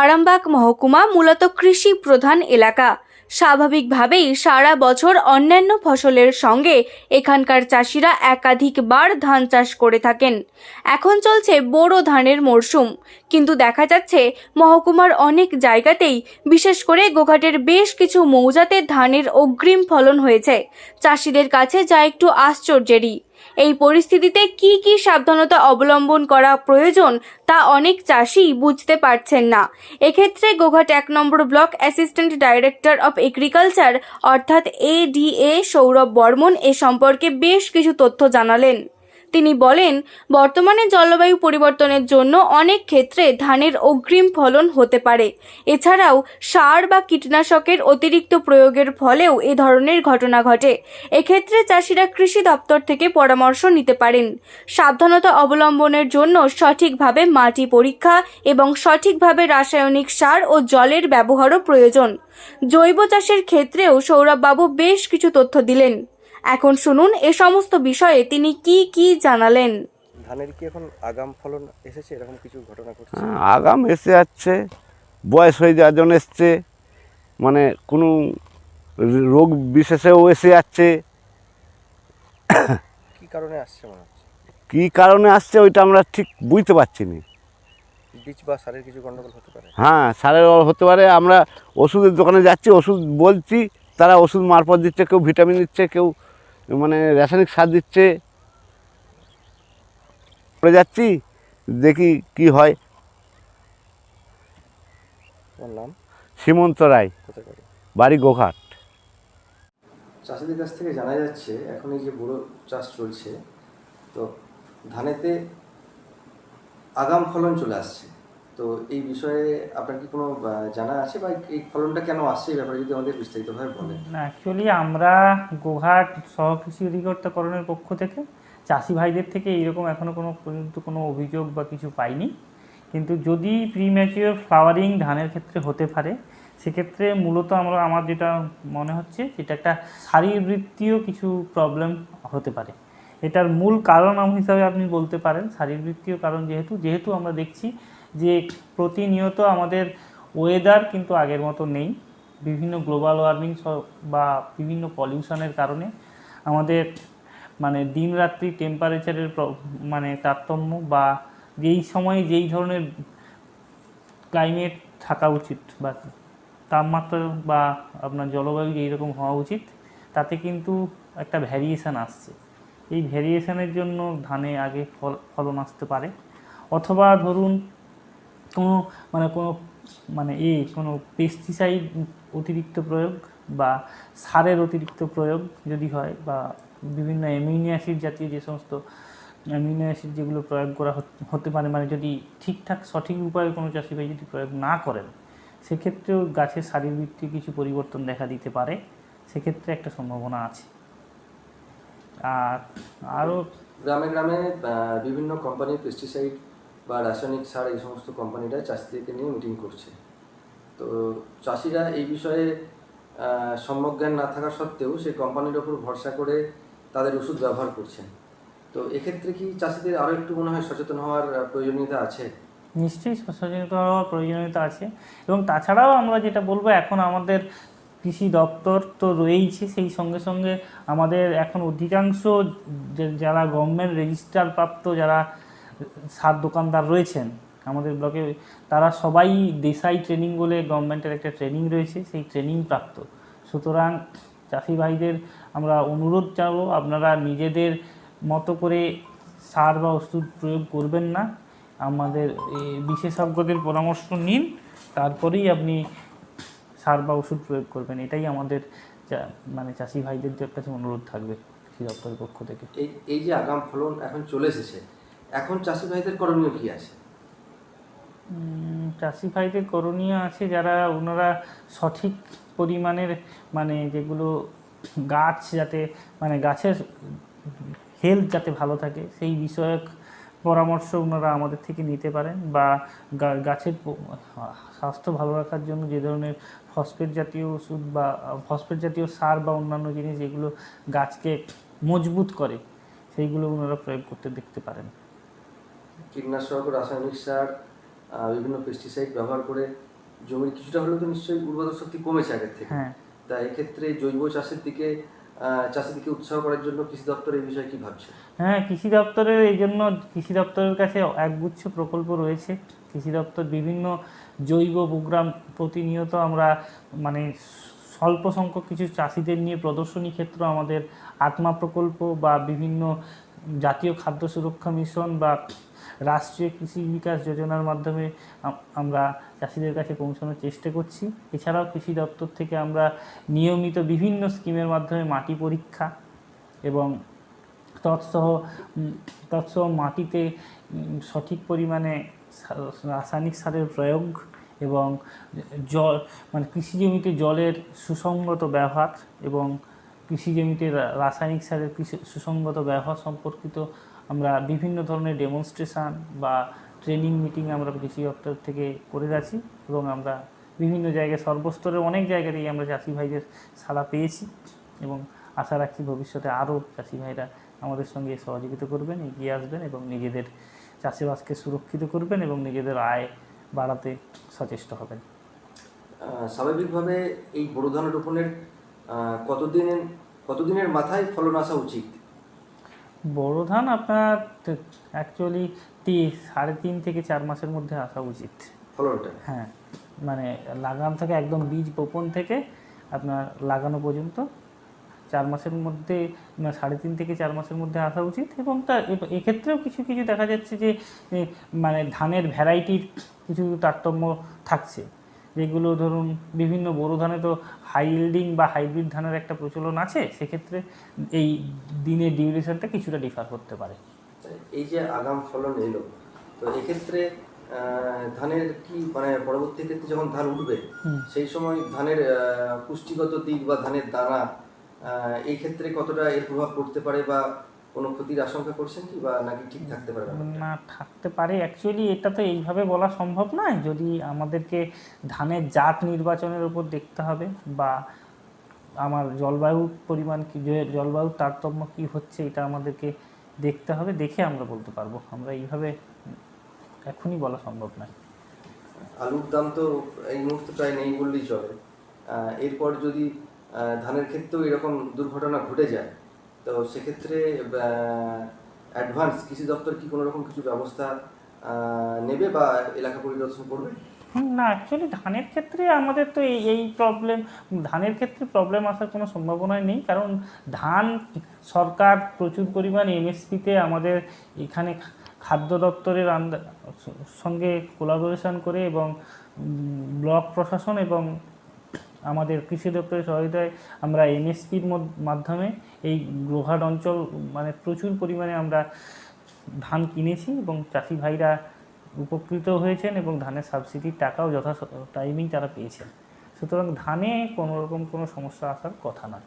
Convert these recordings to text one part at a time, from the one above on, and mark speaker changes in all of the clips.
Speaker 1: আরামবাগ মহকুমা মূলত কৃষি প্রধান এলাকা। স্বাভাবিকভাবেই সারা বছর অন্যান্য ফসলের সঙ্গে এখানকার চাষিরা একাধিকবার ধান চাষ করে থাকেন। এখন চলছে বোরো ধানের মরশুম। কিন্তু দেখা যাচ্ছে মহকুমার অনেক জায়গাতেই, বিশেষ করে গোঘাটের বেশ কিছু মৌজাতে ধানের অগ্রিম ফলন হয়েছে। চাষিদের কাছে যা একটু আশ্চর্যেরই। এই পরিস্থিতিতে কি কি সাবধানতা অবলম্বন করা প্রয়োজন তা অনেক চাষি বুঝতে পারছেন না। এক্ষেত্রে গোঘাট এক number block assistant director of agriculture অর্থাৎ এডিএ সৌরভ বর্মন এ সম্পর্কে বেশ কিছু তথ্য জানালেন। তিনি বলেন, বর্তমানে জলবায়ু পরিবর্তনের জন্য অনেক ক্ষেত্রে ধানের অগ্রিম ফলন হতে পারে। এছাড়াও সার বা কীটনাশকের অতিরিক্ত প্রয়োগের ফলেও এ ধরনের ঘটনা ঘটে। এক্ষেত্রে চাষিরা কৃষি দপ্তর থেকে পরামর্শ নিতে পারেন। সাবধানতা অবলম্বনের জন্য সঠিকভাবে মাটি পরীক্ষা এবং সঠিকভাবে রাসায়নিক সার ও জলের ব্যবহারও প্রয়োজন। জৈব চাষের ক্ষেত্রেও সৌরভবাবু বেশ কিছু তথ্য দিলেন। এখন শুনুন এ সমস্ত বিষয়ে তিনি কি কি জানালেন?
Speaker 2: ধানের কি এখন আগাম ফলন এসেছে? এরকম কিছু ঘটনা ঘটছে?
Speaker 3: হ্যাঁ, আগাম এসে যাচ্ছে বয়স হয়ে যাওয়ার জন্য এসছে মানে কোনো রোগ বিশেষেও এসে যাচ্ছে।
Speaker 2: কি কারণে আসছে মনে হচ্ছে?
Speaker 3: কী কারণে আসছে ওইটা আমরা ঠিক বুঝতে পারছি না।
Speaker 2: বীজ বা সারের কিছু গন্ডগোল হতে পারে?
Speaker 3: হ্যাঁ সারের অভাব হতে পারে। আমরা ওষুধের দোকানে যাচ্ছি ওষুধ বলছি তারা ওষুধ মারফত দিচ্ছে কেউ ভিটামিন দিচ্ছে কেউ মানে রাসায়নিক সার দিচ্ছে। করে যাচ্ছি দেখি কি হয়।
Speaker 2: নাম?
Speaker 3: সীমন্ত রায়। বাড়ি গোঘাট।
Speaker 2: চাষিদের কাছ থেকে জানা যাচ্ছে এখন এই যে বড় চাষ চলছে তো ধানেতে আগাম ফলন চলে আসছে। তো এই বিষয়ে আপনার কি কোনো জানা আছে বা এই ফলনটা কেন আসছে এই ব্যাপারে যদি আমাদের বিস্তারিতভাবে বলেন?
Speaker 4: অ্যাকচুয়ালি আমরা গোঘাট সহকৃষি অধিকর্তাকরণের পক্ষ থেকে চাষি ভাইদের থেকে এইরকম এখনও কোনো পর্যন্ত কোনো অভিযোগ বা কিছু পাইনি। কিন্তু যদি প্রিম্যাচিওর ফ্লাওয়ারিং ধানের ক্ষেত্রে হতে পারে, সেক্ষেত্রে মূলত আমরা, আমার যেটা মনে হচ্ছে যেটা একটা শারীরবৃত্তীয় কিছু প্রবলেম হতে পারে। এটার মূল কারণ হিসাবে আপনি বলতে পারেন, শারীরবৃত্তীয় কারণ যেহেতু যেহেতু আমরা দেখছি যে প্রতিনিয়ত আমাদের ওয়েদার কিন্তু আগের মতো নেই। বিভিন্ন গ্লোবাল ওয়ার্মিং বা বিভিন্ন পলিউশনের কারণে আমাদের মানে দিন রাত্রি টেম্পারেচারের মানে তারতম্য বা যেই সময়ে যেই ধরনের ক্লাইমেট থাকা উচিত বা তাপমাত্রা বা আপনার জলবায়ু যেই রকম হওয়া উচিত, তাতে কিন্তু একটা ভ্যারিয়েশান আসছে। এই ভ্যারিয়েশানের জন্য ধানে আগে ফল, ফলন আসতে পারে। অথবা ধরুন কোনো মানে কোনো মানে এ, কোনো পেস্টিসাইড অতিরিক্ত প্রয়োগ বা সারের অতিরিক্ত প্রয়োগ যদি হয় বা বিভিন্ন অ্যামিনো অ্যাসিড জাতীয় যে সমস্ত অ্যামিনো অ্যাসিড যেগুলো প্রয়োগ করা হত- পারে মানে যদি ঠিকঠাক সঠিক উপায়ে কোনো চাষি ভাই যদি প্রয়োগ না করেন, সেক্ষেত্রেও গাছের শারীরবৃত্তীয় কিছু পরিবর্তন দেখা দিতে পারে। সেক্ষেত্রে একটা সম্ভাবনা আছে। আর আরও
Speaker 2: গ্রামে গ্রামে বিভিন্ন কোম্পানির পেস্টিসাইড বা রাসায়নিক সার এই সমস্ত কোম্পানিরা চাষিদেরকে নিয়ে মিটিং করছে। তো চাষিরা এই বিষয়ে আহ, সম্যক জ্ঞান না থাকা সত্ত্বেও সেই কোম্পানির ওপর ভরসা করে তাদের ওষুধ ব্যবহার করছেন। তো এক্ষেত্রে কি চাষিদের আরও একটু মনে হয় সচেতন হওয়ার প্রয়োজনীয়তা আছে?
Speaker 4: নিশ্চয়ই সচেতন হওয়ার প্রয়োজনীয়তা আছে। এবং তাছাড়াও আমরা যেটা বলব এখন আমাদের কৃষি দপ্তর তো রয়েইছে সেই সঙ্গে সঙ্গে আমাদের এখন অধিকাংশ যারা গভর্নমেন্ট রেজিস্টার প্রাপ্ত যারা সার দোকানদার রয়েছেন আমাদের ব্লকে। তারা সবাই দেশাই ট্রেনিং বলে গভর্নমেন্টের একটা ট্রেনিং রয়েছে, সেই ট্রেনিং প্রাপ্ত। সুতরাং চাষি ভাইদের আমরা অনুরোধ জানাব, আপনারা নিজেদের মতো করে সার বা ওষুধ প্রয়োগ করবেন না। আমাদের বিশেষজ্ঞদের পরামর্শ নিন, তারপরেই আপনি সার বা ওষুধ প্রয়োগ করবেন। এটাই আমাদের মানে চাষি ভাইদের কাছে অনুরোধ থাকবে কৃষি দপ্তরের পক্ষ থেকে।
Speaker 2: এই এই যে আগাম ফলন এখন চলে এসেছে এখন চাষি ভাইদের করণীয় কি আছে?
Speaker 4: চাষি ভাইদের করণীয় আছে যারা, ওনারা সঠিক পরিমাণের মানে যেগুলো গাছ যাতে মানে গাছের হেলথ যাতে ভালো থাকে, সেই বিষয়ক পরামর্শ ওনারা আমাদের থেকে নিতে পারেন বা গাছের স্বাস্থ্য ভালো রাখার জন্য যে ধরনের ফসফেট জাতীয় ওষুধ বা ফসফেট জাতীয় সার বা অন্যান্য জিনিস যেগুলো গাছকে মজবুত করে, সেইগুলো ওনারা প্রয়োগ করতে দেখতে পারেন।
Speaker 2: কীটনাশক রাসায়নিক সার বিভিন্ন পেস্টিসাইড ব্যবহার করে জমির কিছুটা হলেও তো নিশ্চয়ই উর্বর শক্তি কমেছে আগের থেকে।
Speaker 4: হ্যাঁ।
Speaker 2: তা এক্ষেত্রে জৈব চাষের দিকে আহ, চাষিদিকে উৎসাহ করার জন্য কৃষি দপ্তর এই বিষয়ে কি ভাবছে?
Speaker 4: হ্যাঁ কৃষি দপ্তরের এই জন্য কৃষি দপ্তরের কাছে একগুচ্ছ প্রকল্প রয়েছে। কৃষি দপ্তর বিভিন্ন জৈব প্রোগ্রাম প্রতিনিয়ত আমরা মানে স্বল্প সংখ্যক কিছু চাষিদের নিয়ে প্রদর্শনী ক্ষেত্র আমাদের আত্মা প্রকল্প বা বিভিন্ন জাতীয় খাদ্য সুরক্ষা মিশন বা রাষ্ট্রীয় কৃষি বিকাশ যোজনার মাধ্যমে আমরা চাষিদের কাছে পৌঁছানোর চেষ্টা করছি। এছাড়াও কৃষি দপ্তর থেকে আমরা নিয়মিত বিভিন্ন স্কিমের মাধ্যমে মাটি পরীক্ষা এবং তৎসহ তৎসহ মাটিতে সঠিক পরিমাণে রাসায়নিক সারের প্রয়োগ এবং জল মানে কৃষি জমিতে জলের সুসংগত ব্যবহার এবং কৃষি জমিতে রাসায়নিক সারের কৃষি, সুসংগত ব্যবহার সম্পর্কিত আমরা বিভিন্ন ধরনের ডেমনস্ট্রেশন বা ট্রেনিং মিটিং আমরা কৃষি দপ্তর থেকে করে যাচ্ছি এবং আমরা বিভিন্ন জায়গায় সর্বস্তরের অনেক জায়গাতেই আমরা চাষি ভাইদের সাড়া পেয়েছি এবং আশা রাখছি ভবিষ্যতে আরও চাষি ভাইরা আমাদের সঙ্গে সহযোগিতা করবেন, এগিয়ে আসবেন এবং নিজেদের চাষাবাসকে সুরক্ষিত করবেন এবং নিজেদের আয় বাড়াতে সচেষ্ট হবেন।
Speaker 2: স্বাভাবিকভাবে এই বোরো ধান রোপণের কতদিনের কতদিনের মাথায় ফলন আসা উচিত?
Speaker 4: বড় ধান আপনার অ্যাকচুয়ালি তি সাড়ে তিন থেকে চার মাসের মধ্যে আসা উচিত।
Speaker 2: ফলনটা?
Speaker 4: হ্যাঁ মানে লাগান থেকে একদম বীজ বপন থেকে আপনার লাগানো পর্যন্ত চার মাসের মধ্যে সাড়ে তিন থেকে চার মাসের মধ্যে আসা উচিত এবং তা এক্ষেত্রেও কিছু কিছু দেখা যাচ্ছে যে মানে ধানের ভ্যারাইটির কিছু তারতম্য থাকছে। যেগুলো ধরুন বিভিন্ন বোরো ধানে তো হাই ইল্ডিং বা হাইব্রিড ধানের একটা প্রচলন আছে সেক্ষেত্রে এই দিনের ডিউরেশনটা কিছুটা ডিফার করতে পারে।
Speaker 2: এই যে আগাম ফলন এলো তো এক্ষেত্রে ধানের কি মানে পরবর্তী ক্ষেত্রে যখন ধান উঠবে সেই সময় ধানের পুষ্টিগত দিক বা ধানের দানা এই ক্ষেত্রে কতটা এর প্রভাব পড়তে পারে বা কোনো ক্ষতির আশঙ্কা করছেন কি বা নাকি ঠিক থাকতে পারে
Speaker 4: না? থাকতে পারে। অ্যাকচুয়ালি এটা তো এইভাবে বলা সম্ভব নয়। যদি আমাদেরকে ধানের জাত নির্বাচনের উপর দেখতে হবে বা আমার জলবায়ুর পরিমাণ কি যে- জলবায়ুর তারতম্য কি হচ্ছে এটা আমাদেরকে দেখতে হবে। দেখে আমরা বলতে পারব। আমরা এইভাবে এখনই বলা সম্ভব নয়।
Speaker 2: আলুর দাম তো এই মুহূর্তে প্রায় নেই বললেই চলে। এরপর যদি ধানের ক্ষেত্রেও এরকম দুর্ঘটনা ঘটে যায় তো সেক্ষেত্রে অ্যাডভান্স কৃষি দপ্তর কি কোনো রকম কিছু ব্যবস্থা নেবে বা এলাকা পরিদর্শন করবে?
Speaker 4: না অ্যাকচুয়ালি ধানের ক্ষেত্রে আমাদের তো এই এই প্রবলেম ধানের ক্ষেত্রে প্রবলেম আসার কোনো সম্ভাবনাই নেই। কারণ ধান সরকার প্রচুর পরিমাণ এমএসপিতে আমাদের এখানে খাদ্য দপ্তরের সঙ্গে কোলাবোরেশন করে এবং ব্লক প্রশাসন এবং আমাদের কৃষি দপ্তরের সহায়তায় আমরা এমএসপির মাধ্যমে এই গ্রোহাট অঞ্চল মানে প্রচুর পরিমাণে আমরা ধান কিনেছি এবং চাষি ভাইরা উপকৃত হয়েছেন এবং ধানের সাবসিডির টাকাও যথা টাইমিং তারা পেয়েছেন। সুতরাং ধানে কোনোরকম কোনো সমস্যা আসার কথা নয়।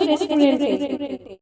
Speaker 5: রেস্টুরেন্টে